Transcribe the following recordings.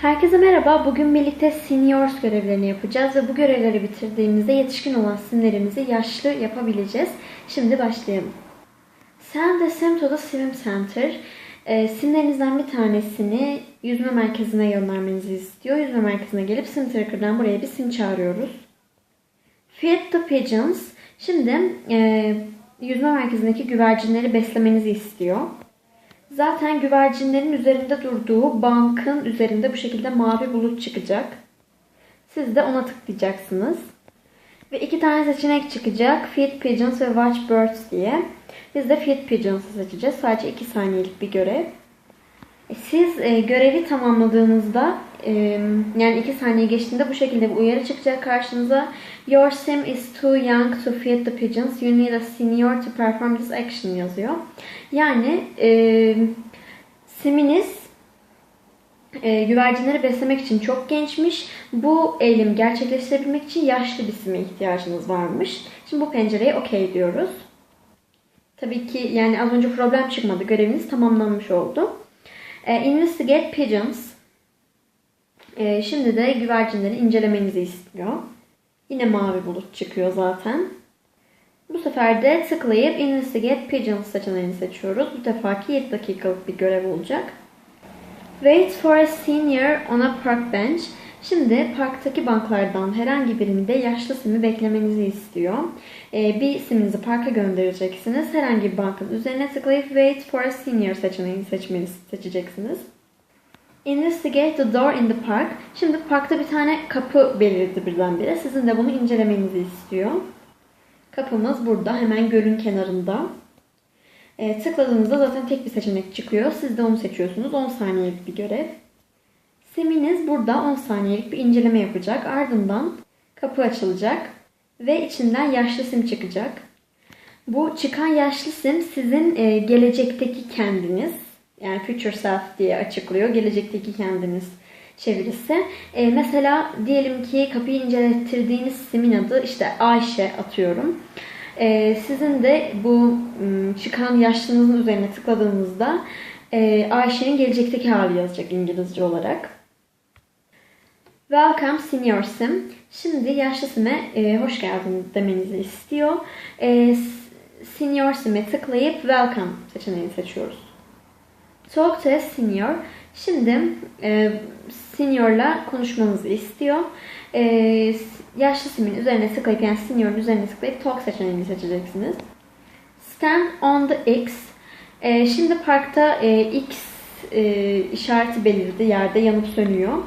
Herkese merhaba. Bugün birlikte seniors görevlerini yapacağız ve bu görevleri bitirdiğimizde yetişkin olan simlerimizi yaşlı yapabileceğiz. Şimdi başlayalım. Sim to the swim center. E, simlerinizden bir tanesini yüzme merkezine göndermenizi istiyor. Yüzme merkezine gelip sim tracker'dan buraya bir sim çağırıyoruz. Feed the pigeons. Şimdi e, yüzme merkezindeki güvercinleri beslemenizi istiyor. Zaten güvercinlerin üzerinde durduğu bankın üzerinde bu şekilde mavi bulut çıkacak. Siz de ona tıklayacaksınız. Ve iki tane seçenek çıkacak. Feed Pigeons ve Watch Birds diye. Biz de Feed Pigeons'ı seçeceğiz. Sadece 2 saniyelik bir görev. E, siz e, görevi tamamladığınızda e, yani 2 saniye geçtiğinde bu şekilde bir uyarı çıkacak karşınıza. Your sim is too young to feed the pigeons. You need a senior to perform this action yazıyor. Yani e, siminiz e, güvercinleri beslemek için çok gençmiş. Bu eylemi gerçekleştirebilmek için yaşlı bir sime ihtiyacınız varmış. Şimdi bu pencereye okey diyoruz. Tabii ki yani az önce problem çıkmadı. Göreviniz tamamlanmış oldu. E, investigate pigeons. E, şimdi de güvercinleri incelemenizi istiyor. Yine mavi bulut çıkıyor zaten. Bu sefer de tıklayıp Investigate Pigeons seçeneğini seçiyoruz. Bu defaki 7 dakikalık bir görev olacak. Wait for a senior on a park bench. Şimdi parktaki banklardan herhangi birinde yaşlı simi beklemenizi istiyor. Ee, bir siminizi parka göndereceksiniz. Herhangi bir bankın üzerine tıklayıp Wait for a senior seçeneğini seçmeniz, seçeceksiniz. Investigate the door in the park. Şimdi parkta bir tane kapı belirdi birdenbire. Sizin de bunu incelemenizi istiyor. Kapımız burada hemen gölün kenarında. E, tıkladığınızda zaten tek bir seçenek çıkıyor. Siz de onu seçiyorsunuz. 10 saniyelik bir görev. Siminiz burada 10 saniyelik bir inceleme yapacak. Ardından kapı açılacak ve içinden yaşlı sim çıkacak. Bu çıkan yaşlı sim sizin e, gelecekteki kendiniz yani future self diye açıklıyor. Gelecekteki kendiniz çevirisi. E, mesela diyelim ki kapıyı incelettirdiğiniz simin adı işte Ayşe atıyorum. E, sizin de bu çıkan yaşlınızın üzerine tıkladığınızda e, Ayşe'nin gelecekteki hali yazacak İngilizce olarak. Welcome Senior Sim. Şimdi yaşlı sime e, hoş geldin demenizi istiyor. E, senior Sim'e tıklayıp Welcome seçeneğini seçiyoruz. Talk to a Senior. Şimdi e, seniorla konuşmanızı istiyor. E, yaşlı simin üzerine tıklayıp yani senior'un üzerine tıklayıp talk seçeneğini seçeceksiniz. Stand on the X. E, şimdi parkta e, X e, işareti belirdi yerde yanıp sönüyor.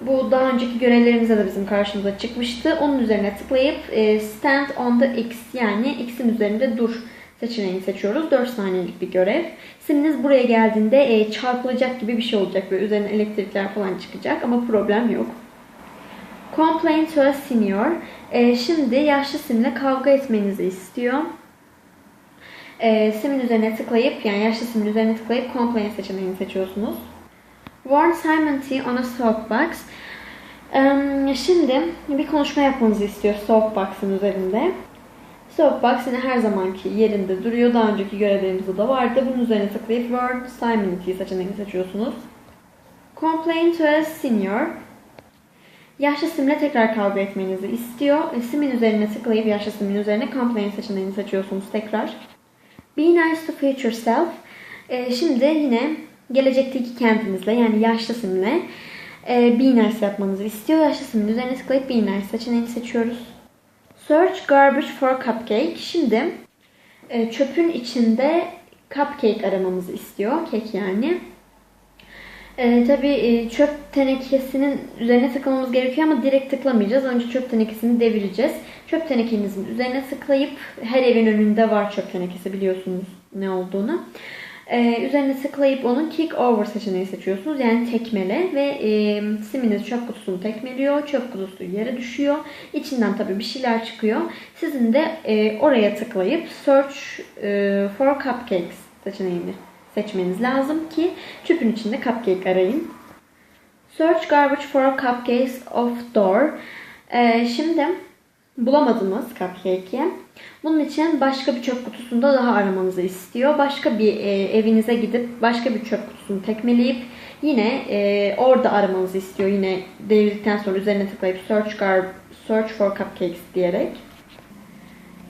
Bu daha önceki görevlerimizde de bizim karşımıza çıkmıştı. Onun üzerine tıklayıp e, stand on the X yani X'in üzerinde dur seçeneğini seçiyoruz. 4 saniyelik bir görev. Siminiz buraya geldiğinde e, çarpılacak gibi bir şey olacak. Böyle üzerine elektrikler falan çıkacak ama problem yok. Complain to a senior. E, şimdi yaşlı simle kavga etmenizi istiyor. E, simin üzerine tıklayıp yani yaşlı simin üzerine tıklayıp complain seçeneğini seçiyorsunuz. Warn Simon T on a soapbox. E, şimdi bir konuşma yapmanızı istiyor soapbox'ın üzerinde. Soapbox yine her zamanki yerinde duruyor. Daha önceki görevlerimizde de vardı. Bunun üzerine tıklayıp Word Simultaneity seçeneğini seçiyorsunuz. Complain to a senior. Yaşlı simle tekrar kavga etmenizi istiyor. E, simin üzerine tıklayıp yaşlı simin üzerine complain seçeneğini seçiyorsunuz tekrar. Be nice to future self. E, şimdi yine gelecekteki kendinizle yani yaşlı simle e, be nice yapmanızı istiyor. Yaşlı simin üzerine tıklayıp be nice seçeneğini seçiyoruz. Search garbage for cupcake. Şimdi e, çöpün içinde cupcake aramamızı istiyor. Kek yani. E, tabii e, çöp tenekesinin üzerine tıklamamız gerekiyor ama direkt tıklamayacağız. Önce çöp tenekesini devireceğiz. Çöp tenekenizin üzerine tıklayıp her evin önünde var çöp tenekesi biliyorsunuz ne olduğunu. Ee, üzerine tıklayıp onun kick over seçeneği seçiyorsunuz. Yani tekmele ve e, siminiz çöp kutusunu tekmeliyor. Çöp kutusu yere düşüyor. İçinden tabii bir şeyler çıkıyor. Sizin de e, oraya tıklayıp search e, for cupcakes seçeneğini seçmeniz lazım ki çöpün içinde cupcake arayın. Search garbage for cupcakes of door. E, şimdi bulamadınız cupcake'i. Bunun için başka bir çöp kutusunda daha aramanızı istiyor. Başka bir e, evinize gidip başka bir çöp kutusunu tekmeleyip yine e, orada aramanızı istiyor. Yine devirdikten sonra üzerine tıklayıp search, gar- search for cupcakes diyerek.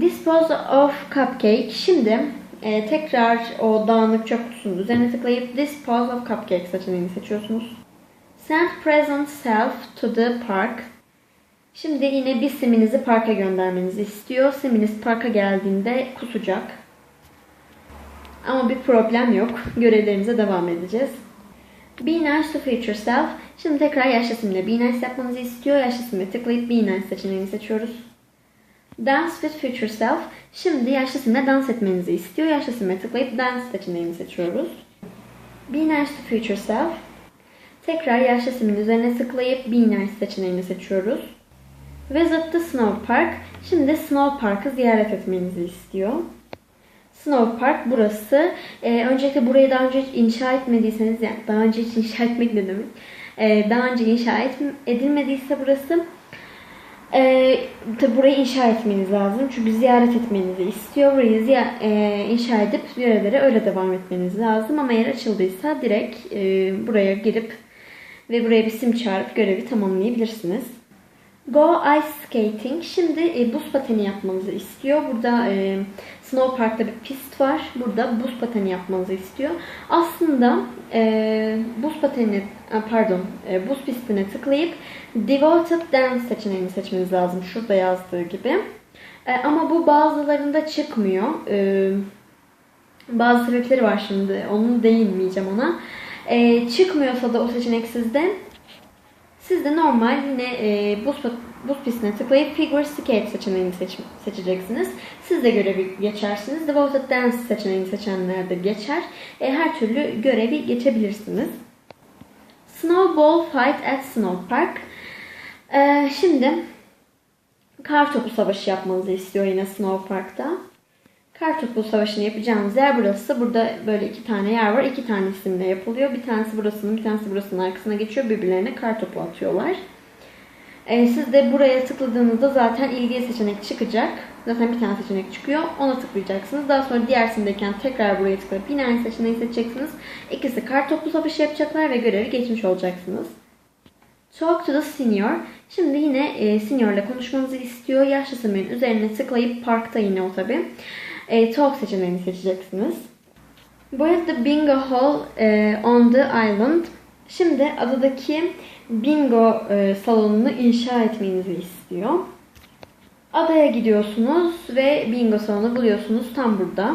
Dispose of cupcake. Şimdi e, tekrar o dağınık çöp kutusunun üzerine tıklayıp Dispose of cupcake seçeneğini seçiyorsunuz. Send present self to the park. Şimdi yine bir siminizi parka göndermenizi istiyor. Siminiz parka geldiğinde kusacak. Ama bir problem yok. Görevlerimize devam edeceğiz. Be nice to future self. Şimdi tekrar yaşlı simle be nice yapmanızı istiyor. Yaşlı simle tıklayıp be nice seçeneğini seçiyoruz. Dance with future self. Şimdi yaşlı simle dans etmenizi istiyor. Yaşlı simle tıklayıp dance seçeneğini seçiyoruz. Be nice to future self. Tekrar yaşlı simin üzerine tıklayıp be nice seçeneğini seçiyoruz. Visit the Snow Park. Şimdi Snow Park'ı ziyaret etmenizi istiyor. Snow Park burası. Ee, öncelikle burayı daha önce hiç inşa etmediyseniz, yani daha önce hiç inşa etmek ne demek? Ee, daha önce inşa edilmediyse burası e, tabi burayı inşa etmeniz lazım. Çünkü ziyaret etmenizi istiyor. Burayı ziya, e, inşa edip görevlere öyle devam etmeniz lazım. Ama eğer açıldıysa direkt e, buraya girip ve buraya bir sim çağırıp görevi tamamlayabilirsiniz. Go ice skating. Şimdi e, buz pateni yapmanızı istiyor. Burada e, Snow Park'ta bir pist var. Burada buz pateni yapmanızı istiyor. Aslında e, buz pateni, pardon, e, buz pistine tıklayıp Devoted Dance seçeneğini seçmeniz lazım. Şurada yazdığı gibi. E, ama bu bazılarında çıkmıyor. E, bazı sebepleri var şimdi. Onu değinmeyeceğim ona. E, çıkmıyorsa da o seçenek sizde siz de normal yine e, buz, buz pistine tıklayıp Figure Skate seçeneğini seç, seçeceksiniz. Siz de görevi geçersiniz. Devoted Dance seçeneğini seçenler de geçer. E, her türlü görevi geçebilirsiniz. Snowball Fight at Snow Park. E, şimdi kar topu savaşı yapmanızı istiyor yine Snow Park'ta. Kartopu savaşını yapacağımız yer burası. Burada böyle iki tane yer var. İki tane isimle yapılıyor. Bir tanesi burasının, bir tanesi burasının arkasına geçiyor. Birbirlerine kartopu atıyorlar. Ee, siz de buraya tıkladığınızda zaten ilgili seçenek çıkacak. Zaten bir tane seçenek çıkıyor. Ona tıklayacaksınız. Daha sonra diğer simdeyken tekrar buraya tıklayıp yine aynı seçeneği seçeceksiniz. İkisi kartopu savaşı yapacaklar ve görevi geçmiş olacaksınız. Talk to the senior. Şimdi yine e, senior ile konuşmanızı istiyor. Yaşlı simin üzerine tıklayıp parkta yine o tabi e, talk seçeneğini seçeceksiniz. Bu arada bingo hall e, on the island. Şimdi adadaki bingo e, salonunu inşa etmenizi istiyor. Adaya gidiyorsunuz ve bingo salonu buluyorsunuz tam burada.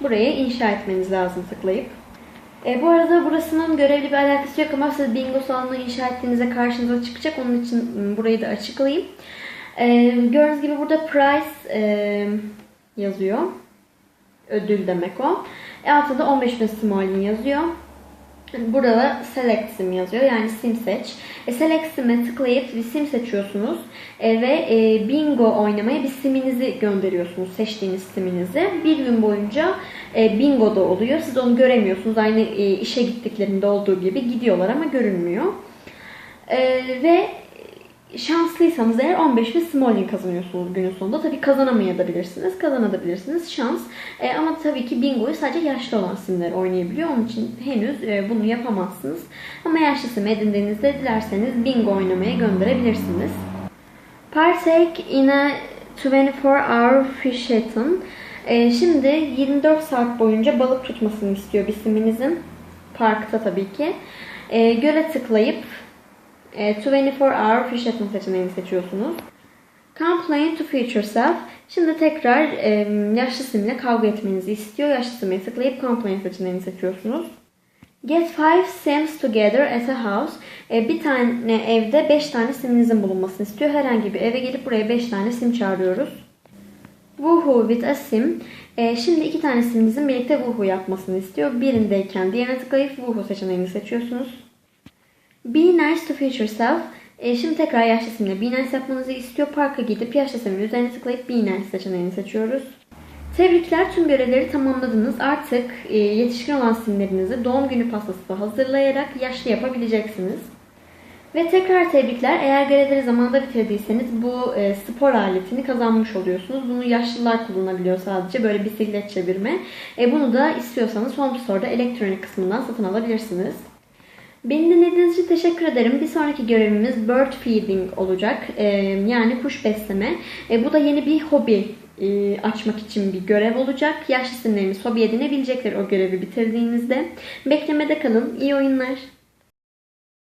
Buraya inşa etmeniz lazım tıklayıp. E, bu arada burasının görevli bir alakası yok ama siz bingo salonunu inşa ettiğinizde karşınıza çıkacak. Onun için burayı da açıklayayım. E, gördüğünüz gibi burada price e, yazıyor. Ödül demek o. E altında 15 bin simoleon yazıyor. Burada da select sim yazıyor. Yani sim seç. E, select sim'e tıklayıp bir sim seçiyorsunuz. E, ve e, bingo oynamaya bir siminizi gönderiyorsunuz. Seçtiğiniz siminizi. Bir gün boyunca e, bingo'da oluyor. Siz onu göremiyorsunuz. Aynı e, işe gittiklerinde olduğu gibi gidiyorlar ama görünmüyor. E, ve şanslıysanız eğer 15 bin Smolin kazanıyorsunuz günün sonunda. Tabii kazanamayabilirsiniz, kazanabilirsiniz. Şans. E, ama tabii ki bingoyu sadece yaşlı olan simler oynayabiliyor. Onun için henüz e, bunu yapamazsınız. Ama yaşlı sim edindiğinizde dilerseniz bingo oynamaya gönderebilirsiniz. Partake in a 24 hour fishing. E, şimdi 24 saat boyunca balık tutmasını istiyor bir siminizin. Parkta tabii ki. E, göle tıklayıp 24 e, hour fish etme seçeneğini seçiyorsunuz. Complain to future self. Şimdi tekrar e, yaşlı simle kavga etmenizi istiyor. Yaşlı simle tıklayıp complain seçeneğini seçiyorsunuz. Get five sims together at a house. E, bir tane evde 5 tane siminizin bulunmasını istiyor. Herhangi bir eve gelip buraya 5 tane sim çağırıyoruz. Woohoo with a sim. E, şimdi iki tane siminizin birlikte woohoo yapmasını istiyor. Birindeyken diğerine tıklayıp woohoo seçeneğini seçiyorsunuz. Be nice to future self. E, şimdi tekrar yaşlı simle be nice yapmanızı istiyor. Parka gidip yaşlı simle üzerine tıklayıp be nice seçeneğini seçiyoruz. Tebrikler tüm görevleri tamamladınız. Artık e, yetişkin olan simlerinizi doğum günü pastası hazırlayarak yaşlı yapabileceksiniz. Ve tekrar tebrikler. Eğer görevleri zamanında bitirdiyseniz bu e, spor aletini kazanmış oluyorsunuz. Bunu yaşlılar kullanabiliyor sadece. Böyle bisiklet çevirme. E, bunu da istiyorsanız Home Store'da elektronik kısmından satın alabilirsiniz. Beni dinlediğiniz için teşekkür ederim. Bir sonraki görevimiz bird feeding olacak. Ee, yani kuş besleme. Ee, bu da yeni bir hobi e, açmak için bir görev olacak. Yaşlı simlerimiz hobi edinebilecekler o görevi bitirdiğinizde. Beklemede kalın. İyi oyunlar.